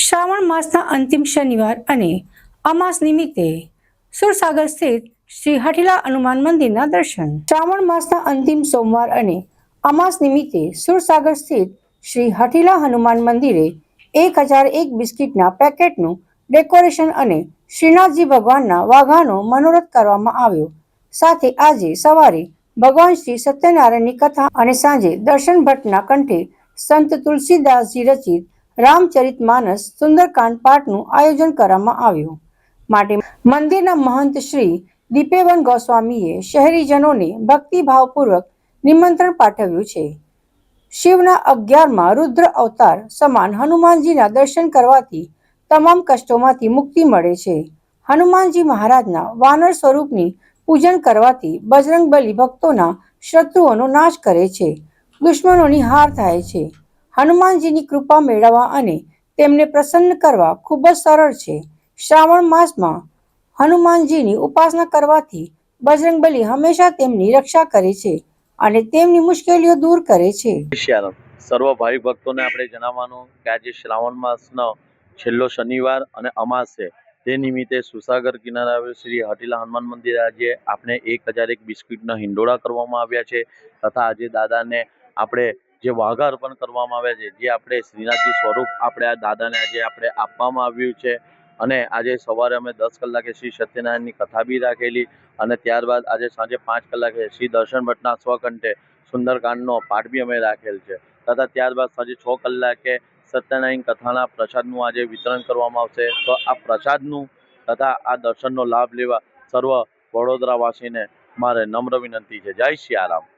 શ્રાવણ માસના અંતિમ શનિવાર અને અમાસ નિમિત્તે સુરસાગર સ્થિત શ્રી હઠીલા હનુમાન મંદિરના દર્શન. શ્રાવણ માસના અંતિમ સોમવાર અને અમાસ નિમિત્તે સુરસાગર સ્થિત શ્રી હઠીલા હનુમાન મંદિરે એક હજાર એક બિસ્કિટના પેકેટનું ડેકોરેશન અને શ્રીનાથજી ભગવાનના વાઘાનો મનોરથ કરવામાં આવ્યો. સાથે આજે સવારે ભગવાન શ્રી સત્યનારાયણની કથા અને સાંજે દર્શન ભટ્ટના કંઠે સંત તુલસીદાસજી રચિત રામચરિત માનસ સુંદરકાંડ પાઠનું આયોજન કરવામાં આવ્યું. માટે મંદિરના મહંત શ્રી દીપેવન ગોસ્વામીએ શહેરીજનોને ભક્તિભાવપૂર્વક નિમંત્રણ પાઠવ્યું છે. શિવના અગિયારમાં રુદ્ર અવતાર સમાન હનુમાનજીના દર્શન કરવાથી તમામ કષ્ટોમાંથી મુક્તિ મળે છે. હનુમાનજી મહારાજના વાનર સ્વરૂપની પૂજન કરવાથી બજરંગબલી ભક્તોના શત્રુઓનો નાશ કરે છે. દુશ્મનોની હાર થાય છે. હનુમાનજીની કૃપા મેળવવા અને તેમને પ્રસન્ન કરવા ખૂબ જ સરળ છે. શ્રાવણ માસમાં હનુમાનજીની ઉપાસના કરવાથી બજરંગબલી હંમેશા તેમની રક્ષા કરે છે અને તેમની મુશ્કેલીઓ દૂર કરે છે. સર્વ ભાવિ ભક્તોને આપણે જણાવવાનું કે આજે શ્રાવણ માસનો છેલ્લો શનિવાર અને અમાસ છે તે નિમિત્તે સુસાગર કિનારે શ્રી હટીલા હનુમાન મંદિરે આજે આપણે એક હજાર એક બિસ્કિટના હિંડોળા કરવામાં આવ્યા છે. તથા આજે દાદાને આપણે જે વાઘા અર્પણ કરવામાં આવે છે, જે આપણે શ્રીનાથજી સ્વરૂપ, આપણે આ દાદાને આજે આપણે આપવામાં આવ્યું છે. અને આજે સવારે અમે દસ કલાકે શ્રી સત્યનારાયણની કથા બી રાખેલી અને ત્યારબાદ આજે સાંજે પાંચ કલાકે શ્રી દર્શન ભટ્ટના સ્વકંઠે સુંદરકાંડનો પાઠ બી અમે રાખેલ છે. તથા ત્યારબાદ સાંજે છ કલાકે સત્યનારાયણ કથાના પ્રસાદનું આજે વિતરણ કરવામાં આવશે. તો આ પ્રસાદનું તથા આ દર્શનનો લાભ લેવા સર્વ વડોદરાવાસીને મારે નમ્ર વિનંતી છે. જય સિયારામ